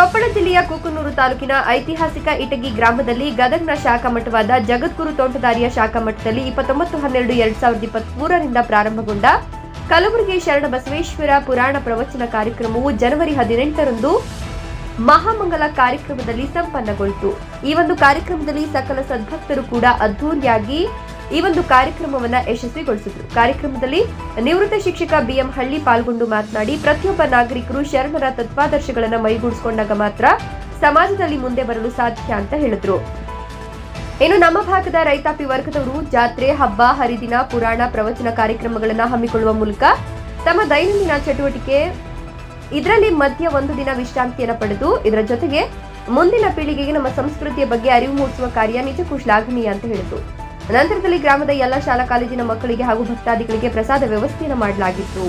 ಕೊಪ್ಪಳ ಜಿಲ್ಲೆಯ ಕೂಕನೂರು ತಾಲೂಕಿನ ಐತಿಹಾಸಿಕ ಇಟಗಿ ಗ್ರಾಮದಲ್ಲಿ ಗದಗ್ನ ಶಾಖಾ ಮಠವಾದ ಜಗದ್ಗುರು ತೋಂಟದಾರಿಯ ಶಾಖಾ ಮಠದಲ್ಲಿ ಇಪ್ಪತ್ತೊಂಬತ್ತು ಹನ್ನೆರಡು ಎರಡ್ ಸಾವಿರದ ಇಪ್ಪತ್ಮೂರರಿಂದ ಪ್ರಾರಂಭಗೊಂಡ ಕಲಬುರಗಿ ಶರಣ ಬಸವೇಶ್ವರ ಪುರಾಣ ಪ್ರವಚನ ಕಾರ್ಯಕ್ರಮವು ಜನವರಿ ಹದಿನೆಂಟರಂದು ಮಹಾಮಂಗಲ ಕಾರ್ಯಕ್ರಮದಲ್ಲಿ ಸಂಪನ್ನಗೊಳಿತು. ಈ ಒಂದು ಕಾರ್ಯಕ್ರಮದಲ್ಲಿ ಸಕಲ ಸದ್ಭಕ್ತರು ಕೂಡ ಅದ್ದೂರಿಯಾಗಿ ಈ ಒಂದು ಕಾರ್ಯಕ್ರಮವನ್ನ ಯಶಸ್ವಿಗೊಳಿಸಿದ್ರು. ಕಾರ್ಯಕ್ರಮದಲ್ಲಿ ನಿವೃತ್ತ ಶಿಕ್ಷಕ ಬಿಎಂ ಹಳ್ಳಿ ಪಾಲ್ಗೊಂಡು ಮಾತನಾಡಿ, ಪ್ರತಿಯೊಬ್ಬ ನಾಗರಿಕರು ಶರಣರ ತತ್ವಾದರ್ಶಗಳನ್ನ ಮೈಗೂಡಿಸಿಕೊಂಡಾಗ ಮಾತ್ರ ಸಮಾಜದಲ್ಲಿ ಮುಂದೆ ಬರಲು ಸಾಧ್ಯ ಅಂತ ಹೇಳಿದ್ರು. ಇನ್ನು ನಮ್ಮ ಭಾಗದ ರೈತಾಪಿ ವರ್ಗದವರು ಜಾತ್ರೆ, ಹಬ್ಬ, ಹರಿದಿನ, ಪುರಾಣ, ಪ್ರವಚನ ಕಾರ್ಯಕ್ರಮಗಳನ್ನು ಹಮ್ಮಿಕೊಳ್ಳುವ ಮೂಲಕ ತಮ್ಮ ದೈನಂದಿನ ಚಟುವಟಿಕೆ ಇದರಲ್ಲಿ ಮಧ್ಯ ಒಂದು ದಿನ ವಿಶ್ರಾಂತಿಯನ್ನು ಪಡೆದು ಇದರ ಜೊತೆಗೆ ಮುಂದಿನ ಪೀಳಿಗೆಗೆ ನಮ್ಮ ಸಂಸ್ಕೃತಿಯ ಬಗ್ಗೆ ಅರಿವು ಮೂಡಿಸುವ ಕಾರ್ಯ ನಿಜಕ್ಕೂ ಶ್ಲಾಘನೀಯ ಅಂತ ಹೇಳಿದ್ರು. ನಂತರದಲ್ಲಿ ಗ್ರಾಮದ ಎಲ್ಲ ಶಾಲಾ ಕಾಲೇಜಿನ ಮಕ್ಕಳಿಗೆ ಹಾಗೂ ಭಕ್ತಾದಿಗಳಿಗೆ ಪ್ರಸಾದ ವ್ಯವಸ್ಥೆಯನ್ನು ಮಾಡಲಾಗಿತ್ತು.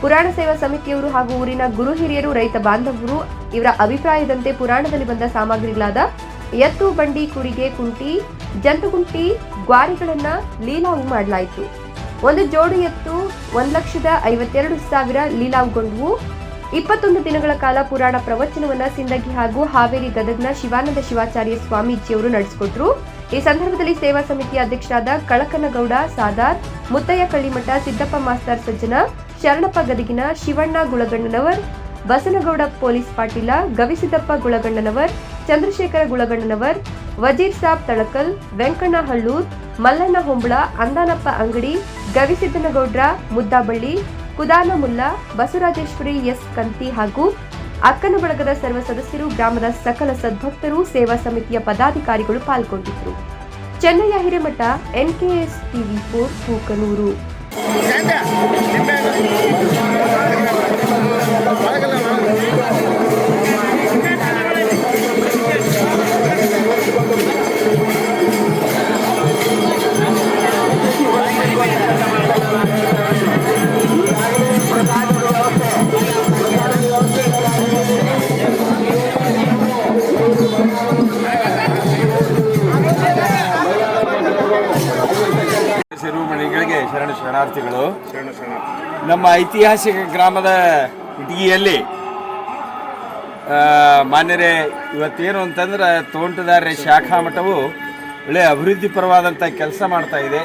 ಪುರಾಣ ಸೇವಾ ಸಮಿತಿಯವರು ಹಾಗೂ ಊರಿನ ಗುರು ಹಿರಿಯರು, ರೈತ ಬಾಂಧವರು ಇವರ ಅಭಿಪ್ರಾಯದಂತೆ ಪುರಾಣದಲ್ಲಿ ಬಂದ ಸಾಮಗ್ರಿಗಳಾದ ಎತ್ತು, ಬಂಡಿ, ಕುರಿಗೆ, ಕುಂಟಿ ಜಂತುಕುಂಟಿ ಗ್ವಾರಿಗಳನ್ನ ಲೀಲಾವು ಮಾಡಲಾಯಿತು. ಒಂದು ಜೋಡಿ ಎತ್ತು, ಒಂದು ಲಕ್ಷದ ಐವತ್ತೆರಡು ಸಾವಿರ ಲೀಲಾವುಗೊಂಡವು. ಇಪ್ಪತ್ತೊಂದು ದಿನಗಳ ಕಾಲ ಪುರಾಣ ಪ್ರವಚನವನ್ನ ಸಿಂದಗಿ ಹಾಗೂ ಹಾವೇರಿ ಗದಗ್ನ ಶಿವಾನಂದ ಶಿವಾಚಾರ್ಯ ಸ್ವಾಮೀಜಿಯವರು ನಡೆಸಿಕೊಟ್ರು. ಈ ಸಂದರ್ಭದಲ್ಲಿ ಸೇವಾ ಸಮಿತಿಯ ಅಧ್ಯಕ್ಷರಾದ ಕಳಕನಗೌಡ, ಸಾದಾರ್, ಮುತ್ತಯ್ಯ ಕಳ್ಳಿಮಠ, ಸಿದ್ದಪ್ಪ ಮಾಸ್ತರ್ ಸಜ್ಜನ, ಶರಣಪ್ಪ ಗದಗಿನ ಶಿವಣ್ಣ ಗುಳಗಣ್ಣನವರ್, ಬಸನಗೌಡ ಪೊಲೀಸ್ ಪಾಟೀಲ ಗವಿಸಿದ್ದಪ್ಪ ಗುಳಗಣ್ಣನವರ್, ಚಂದ್ರಶೇಖರ ಗುಳಗಣ್ಣನವರ್, ವಜೀರ್ ಸಾಬ್ ತಳಕಲ್, ವೆಂಕಣ್ಣ ಹಳ್ಳೂರ್, ಮಲ್ಲಣ್ಣ ಹೊಂಬಳ, ಅಂದಾನಪ್ಪ ಅಂಗಡಿ ಗವಿಸಿದ್ದನಗೌಡ್ರ ಮುದ್ದಾಬಳ್ಳಿ ಕುದಾನ ಮುಲ್ಲಾ ಬಸವರಾಜೇಶ್ವರಿ ಎಸ್. ಕಂತಿ ಹಾಗೂ ಅಕ್ಕನ ಬಳಗದ ಸರ್ವ ಸದಸ್ಯರು, ಗ್ರಾಮದ ಸಕಲ ಸದ್ಭಕ್ತರು, ಸೇವಾ ಸಮಿತಿಯ ಪದಾಧಿಕಾರಿಗಳು ಪಾಲ್ಗೊಂಡಿದ್ದರು. Chennayya Hiremath, NKS TV four Kukanur ನಮ್ಮ ಐತಿಹಾಸಿಕ ಗ್ರಾಮದ ಇಟಗಿಯಲ್ಲಿ ಮಾನ್ಯರೆ, ಇವತ್ತೇನು ಅಂತಂದ್ರೆ ತೋಂಟದಾರ್ಯ ಶಾಖಾ ಮಠವು ಒಳ್ಳೆಯ ಅಭಿವೃದ್ಧಿಪರವಾದಂಥ ಕೆಲಸ ಮಾಡ್ತಾ ಇದೆ.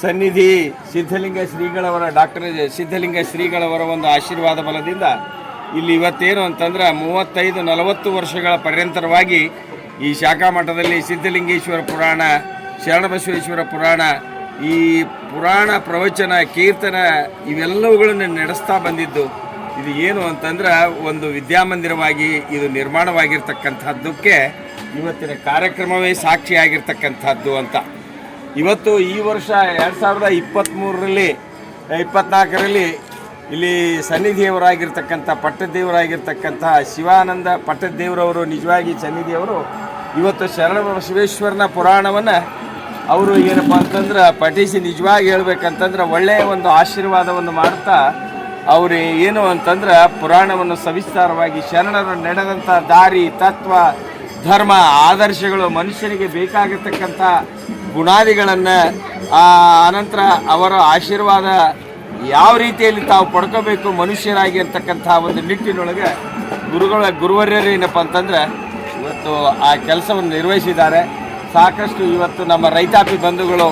ಸನ್ನಿಧಿ ಸಿದ್ಧಲಿಂಗ ಶ್ರೀಗಳವರ, ಡಾಕ್ಟರ್ ಸಿದ್ಧಲಿಂಗ ಶ್ರೀಗಳವರ ಒಂದು ಆಶೀರ್ವಾದ ಬಲದಿಂದ ಇಲ್ಲಿ ಇವತ್ತೇನು ಅಂತಂದ್ರೆ ಮೂವತ್ತೈದು, ನಲವತ್ತು ವರ್ಷಗಳ ಪರ್ಯಂತರವಾಗಿ ಈ ಶಾಖಾ ಮಠದಲ್ಲಿ ಸಿದ್ಧಲಿಂಗೇಶ್ವರ ಪುರಾಣ, ಶರಣಬಸವೇಶ್ವರ ಪುರಾಣ ಈ ಪುರಾಣ ಪ್ರವಚನ, ಕೀರ್ತನ ಇವೆಲ್ಲವುಗಳನ್ನು ನಡೆಸ್ತಾ ಬಂದಿದ್ದು. ಇದು ಏನು ಅಂತಂದ್ರೆ ಒಂದು ವಿದ್ಯಾಮಂದಿರವಾಗಿ ಇದು ನಿರ್ಮಾಣವಾಗಿರ್ತಕ್ಕಂಥದ್ದಕ್ಕೆ ಇವತ್ತಿನ ಕಾರ್ಯಕ್ರಮವೇ ಸಾಕ್ಷಿಯಾಗಿರ್ತಕ್ಕಂಥದ್ದು ಅಂತ. ಇವತ್ತು ಈ ವರ್ಷ ಎರಡು ಸಾವಿರದ ಇಪ್ಪತ್ತ್ಮೂರರಲ್ಲಿ ಇಪ್ಪತ್ನಾಲ್ಕರಲ್ಲಿ ಇಲ್ಲಿ ಸನ್ನಿಧಿಯವರಾಗಿರ್ತಕ್ಕಂಥ ಪಟ್ಟದೇವರಾಗಿರ್ತಕ್ಕಂಥ ಶಿವಾನಂದ ಪಟ್ಟದೇವರವರು, ನಿಜವಾಗಿ ಸನ್ನಿಧಿಯವರು, ಇವತ್ತು ಶರಣ ಬಸವೇಶ್ವರನ ಪುರಾಣವನ್ನು ಅವರು ಏನಪ್ಪ ಅಂತಂದ್ರೆ ಪಠಿಸಿ ನಿಜವಾಗಿ ಹೇಳ್ಬೇಕಂತಂದ್ರೆ ಒಳ್ಳೆಯ ಒಂದು ಆಶೀರ್ವಾದವನ್ನು ಮಾಡ್ತಾ ಅವರು ಏನು ಅಂತಂದ್ರೆ ಪುರಾಣವನ್ನು ಸವಿಸ್ತಾರವಾಗಿ ಶರಣರು ನಡೆದಂಥ ದಾರಿ, ತತ್ವ, ಧರ್ಮ, ಆದರ್ಶಗಳು ಮನುಷ್ಯನಿಗೆ ಬೇಕಾಗಿರ್ತಕ್ಕಂಥ ಗುಣಾದಿಗಳನ್ನು ಅನಂತರ ಅವರ ಆಶೀರ್ವಾದ ಯಾವ ರೀತಿಯಲ್ಲಿ ತಾವು ಪಡ್ಕೋಬೇಕು ಮನುಷ್ಯರಾಗಿ ಅಂತಕ್ಕಂಥ ಒಂದು ನಿಟ್ಟಿನೊಳಗೆ ಗುರುಗಳ ಗುರುವರ್ಯರು ಏನಪ್ಪ ಅಂತಂದ್ರೆ ಇವತ್ತು ಆ ಕೆಲಸವನ್ನು ನಿರ್ವಹಿಸಿದ್ದಾರೆ. ಸಾಕಷ್ಟು ಇವತ್ತು ನಮ್ಮ ರೈತಾಪಿ ಬಂಧುಗಳು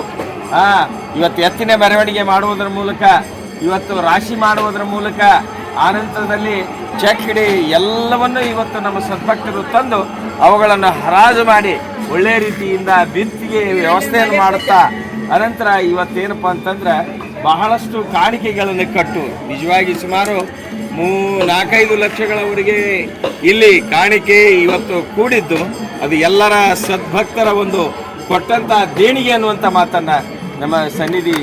ಇವತ್ತು ಎತ್ತಿನ ಮೆರವಣಿಗೆ ಮಾಡುವುದರ ಮೂಲಕ, ಇವತ್ತು ರಾಶಿ ಮಾಡುವುದರ ಮೂಲಕ ಆನಂತರದಲ್ಲಿ ಚೆಕ್ ಎಲ್ಲವನ್ನು ಇವತ್ತು ನಮ್ಮ ಸದ್ಭಕ್ತರು ತಂದು ಅವುಗಳನ್ನು ಹರಾಜು ಮಾಡಿ ಒಳ್ಳೆಯ ರೀತಿಯಿಂದ ಬಿತ್ತಿಗೆ ವ್ಯವಸ್ಥೆಯನ್ನು ಮಾಡುತ್ತಾ, ಅನಂತರ ಇವತ್ತೇನಪ್ಪ ಅಂತಂದ್ರೆ ಬಹಳಷ್ಟು ಕಾಣಿಕೆಗಳನ್ನು ಕಟ್ಟು. ನಿಜವಾಗಿ ಸುಮಾರು ಮೂ ನಾಲ್ಕೈದು ಲಕ್ಷಗಳವರೆಗೆ ಇಲ್ಲಿ ಕಾಣಿಕೆ ಇವತ್ತು ಕೂಡಿದ್ದು. ಅದು ಎಲ್ಲರ ಸದ್ಭಕ್ತರ ಒಂದು ಕೊಟ್ಟಂಥ ದೇಣಿಗೆ ಅನ್ನುವಂಥ ಮಾತನ್ನು ನಮ್ಮ ಸನ್ನಿಧಿ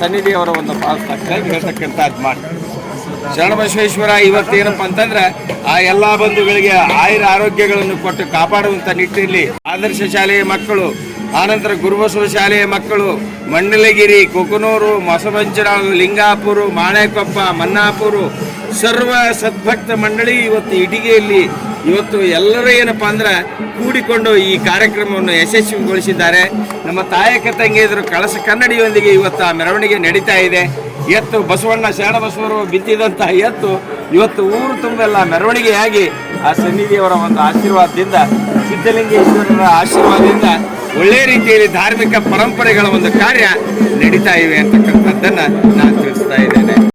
ಸನ್ನಿಧಿಯವರ ಒಂದು ಪಾಲ್ಸಾಗಿ ಹೇಳ್ತಕ್ಕಂಥದ್ದು ಮಾಡಿ ಶರಣಬಸವೇಶ್ವರ, ಇವತ್ತೇನಪ್ಪ ಅಂತಂದ್ರೆ ಆ ಎಲ್ಲಾ ಬಂಧುಗಳಿಗೆ ಆಯುರ ಆರೋಗ್ಯಗಳನ್ನು ಕೊಟ್ಟು ಕಾಪಾಡುವಂತ ನಿಟ್ಟಿನಲ್ಲಿ ಆದರ್ಶ ಶಾಲೆಯ ಮಕ್ಕಳು ಆನಂತರ ಗುರುಬಸವ ಶಾಲೆಯ ಮಕ್ಕಳು ಮಂಡಲಗಿರಿ, ಕೊಕನೂರು ಮೊಸಬಂಚನಾಳು ಲಿಂಗಾಪುರ, ಮಾಣೆಕೊಪ್ಪ, ಮನ್ನಾಪುರು, ಸರ್ವ ಸದ್ಭಕ್ತ ಮಂಡಳಿ ಇವತ್ತು ಇಟಿಗೆಯಲ್ಲಿ ಇವತ್ತು ಎಲ್ಲರೂ ಏನಪ್ಪ ಅಂದ್ರೆ ಕೂಡಿಕೊಂಡು ಈ ಕಾರ್ಯಕ್ರಮವನ್ನು ಯಶಸ್ವಿಗೊಳಿಸಿದ್ದಾರೆ. ನಮ್ಮ ತಾಯಕ ತಂಗಿಯದರು ಕಳಸ ಕನ್ನಡಿಯೊಂದಿಗೆ ಇವತ್ತು ಆ ಮೆರವಣಿಗೆ ನಡೀತಾ ಇದೆ. ಎತ್ತು ಬಸವಣ್ಣ ಶರಣ ಬಸವರು ಬಿತ್ತಿದಂತಹ ಎತ್ತು ಇವತ್ತು ಊರು ತುಂಬೆಲ್ಲ ಮೆರವಣಿಗೆಯಾಗಿ ಆ ಸನ್ನಿಧಿಯವರ ಒಂದು ಆಶೀರ್ವಾದದಿಂದ, ಸಿದ್ಧಲಿಂಗೇಶ್ವರರ ಆಶೀರ್ವಾದದಿಂದ ಒಳ್ಳೆಯ ರೀತಿಯಲ್ಲಿ ಧಾರ್ಮಿಕ ಪರಂಪರೆಗಳ ಒಂದು ಕಾರ್ಯ ನಡೀತಾ ಇವೆ ಅಂತಕ್ಕಂಥದ್ದನ್ನು ನಾನು ತಿಳಿಸ್ತಾ ಇದ್ದೇನೆ.